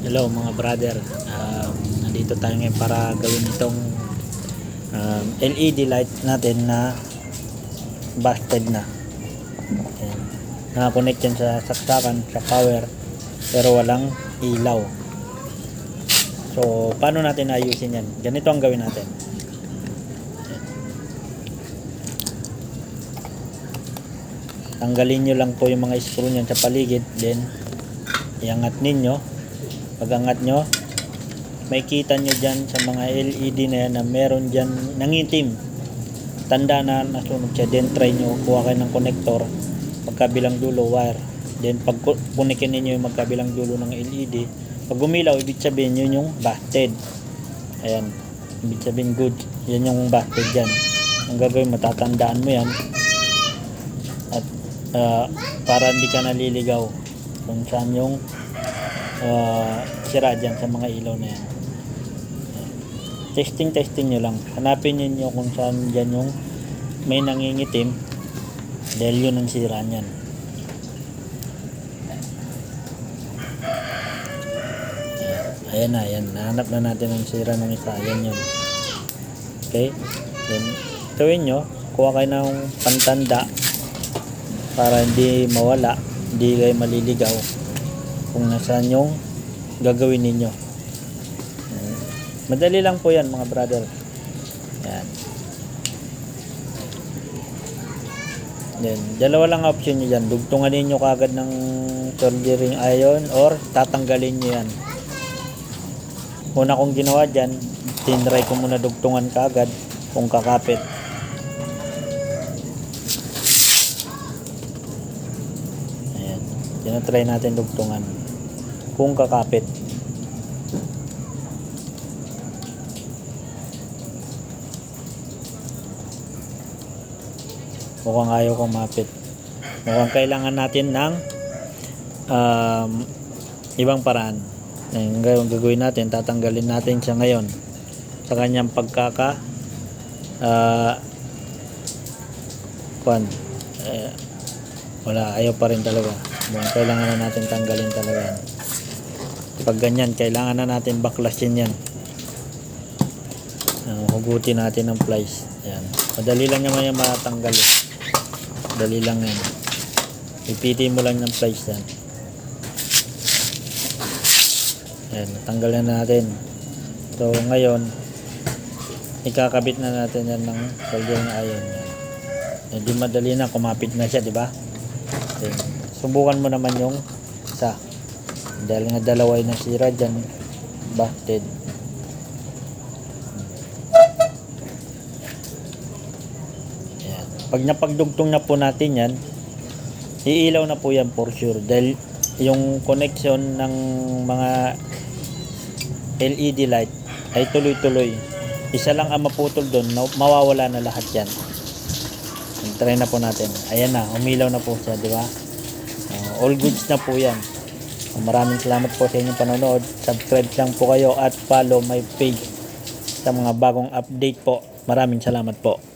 Hello mga brother. Um, nandito tayo ngayon para gawin itong um, LED light natin na busted na. Ayan. Nakakonect yan sa saksakan, sa power, pero walang ilaw. So, paano natin ayusin yan? Ganito ang gawin natin. Tanggalin nyo lang po yung mga screw nyan sa paligid, then iangat ninyo pag angat nyo. May kita nyo dyan sa mga LED na yan na meron dyan nangitim tanda na nasunog siya. Then try nyo kuha kayo ng connector. Magkabilang dulo wire. Then pag ku- kunikin ninyo yung magkabilang dulo ng LED pag umilaw ibig sabihin yun yung busted. Ayan. Ibig sabihin good. Yan yung busted dyan. Ang gagawin matatandaan mo yan. At ah, para hindi ka naliligaw kung saan yung ah, sira dyan sa mga ilaw na yan. Testing, testing nyo lang. Hanapin nyo kung saan dyan yung may nangingitim dahil yun ang sira niyan. Ayan na, ayan. Nahanap na natin ang sira ng isa. Ayan yun. Okay? Then, gawin nyo. Kuha kayo ng pantanda para hindi mawala. Hindi kayo maliligaw kung nasaan yung gagawin ninyo. Madali lang po yan mga brother. Yan. Then, dalawa lang option nyo dyan. Dugtungan ninyo kagad ng soldering iron or tatanggalin nyo yan. Una kong ginawa dyan, tinry ko muna dugtungan kagad kung kakapit. Tinatry natin dugtungan. Kung kakapit. Mukhang ayaw kong mapit. Mukhang kailangan natin ng um, ibang paraan. Ngayon, ngayon gagawin natin, tatanggalin natin siya ngayon sa kanyang pagkaka ah kwan eh, wala ayaw pa rin talaga Mukhang kailangan na natin tanggalin talaga pag ganyan kailangan na natin baklasin yan. Uh, hugutin natin ng plies. Yan. Madali lang naman yan matanggal eh. madali lang yan. Ipitin mo lang ng plies yan. Yan natanggal na natin. So ngayon ikakabit na natin yan ng soldering iron. Yan. Hindi madali na kumapit na siya di ba? Then, subukan mo naman yung isa. Dahil nga dalawa yung nasira dyan. Busted Ayan. pag napagdugtong na po natin yan iilaw na po yan for sure. Dahil yung connection ng mga LED light ay tuloy-tuloy. Isa lang ang maputol doon mawawala na lahat yan. Try na po natin. Ayan na umilaw na po siya di ba all goods na po yan. Maraming salamat po sa inyong panonood. Subscribe lang po kayo at follow my page sa mga bagong update po. Maraming salamat po